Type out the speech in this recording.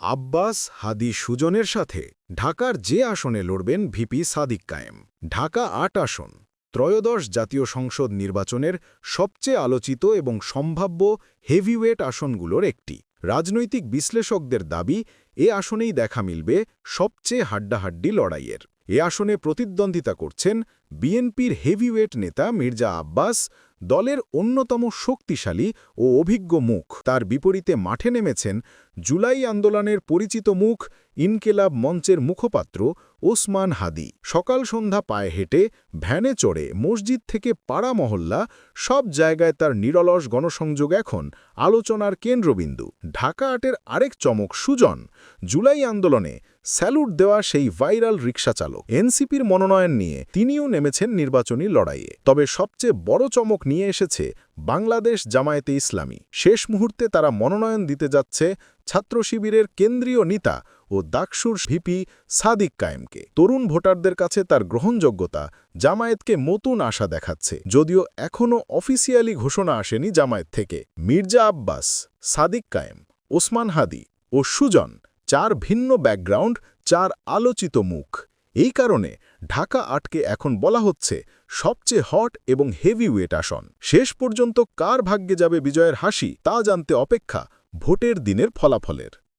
আব্বাস হাদি সুজনের সাথে ঢাকার যে আসনে লড়বেন ভিপি সাদিক কায়েম। ঢাকা আট আসন, ত্রয়োদশ জাতীয় সংসদ নির্বাচনের সবচেয়ে আলোচিত এবং সম্ভাব্য হেভিওয়েট আসনগুলোর একটি। রাজনৈতিক বিশ্লেষকদের দাবি, এ আসনেই দেখা মিলবে সবচেয়ে হাড্ডাহাড্ডি লড়াইয়ের। এ আসনে প্রতিদ্বন্দ্বিতা করছেন বিএনপির হেভিওয়েট নেতা মির্জা আব্বাস দলের অন্যতম শক্তিশালী ও অভিজ্ঞ মুখ। তার বিপরীতে মাঠে নেমেছেন জুলাই আন্দোলনের পরিচিত মুখ, ইনকেলাব মঞ্চের মুখপাত্র ওসমান হাদি। সকাল সন্ধ্যা পায়ে হেঁটে, ভ্যানে চড়ে মসজিদ থেকে পাড়া মহল্লা, সব জায়গায় তার নিরলস গণসংযোগ এখন আলোচনার কেন্দ্রবিন্দু। ঢাকা আটের আরেক চমক সুজন, জুলাই আন্দোলনে স্যালুট দেওয়া সেই ভাইরাল রিকশাচালক এনসিপির মনোনয়ন নিয়ে তিনিও নেমেছেন নির্বাচনী লড়াইয়ে। তবে সবচেয়ে বড় চমক নিয়ে এসেছে বাংলাদেশ জামায়াতে ইসলামী। শেষ মুহূর্তে তারা মনোনয়ন দিতে যাচ্ছে ছাত্র শিবিরের কেন্দ্রীয় নেতা ও দাকসুর ভিপি সাদিক কায়েমকে। তরুণ ভোটারদের কাছে তার গ্রহণযোগ্যতা জামায়াতকে নতুন আশা দেখাচ্ছে। যদিও এখনও অফিসিয়ালি ঘোষণা আসেনি জামায়াত থেকে। মির্জা আব্বাস, সাদিক কায়েম, ওসমান হাদি ও সুজন চার ভিন্ন ব্যাকগ্রাউন্ড, চার আলোচিত মুখ। এই কারণে ঢাকা আটকে এখন বলা হচ্ছে সবচেয়ে হট এবং হেভি ওয়েট আসন। শেষ পর্যন্ত কার ভাগ্যে যাবে বিজয়ের হাসি তা জানতে অপেক্ষা ভোটের দিনের ফলাফলের।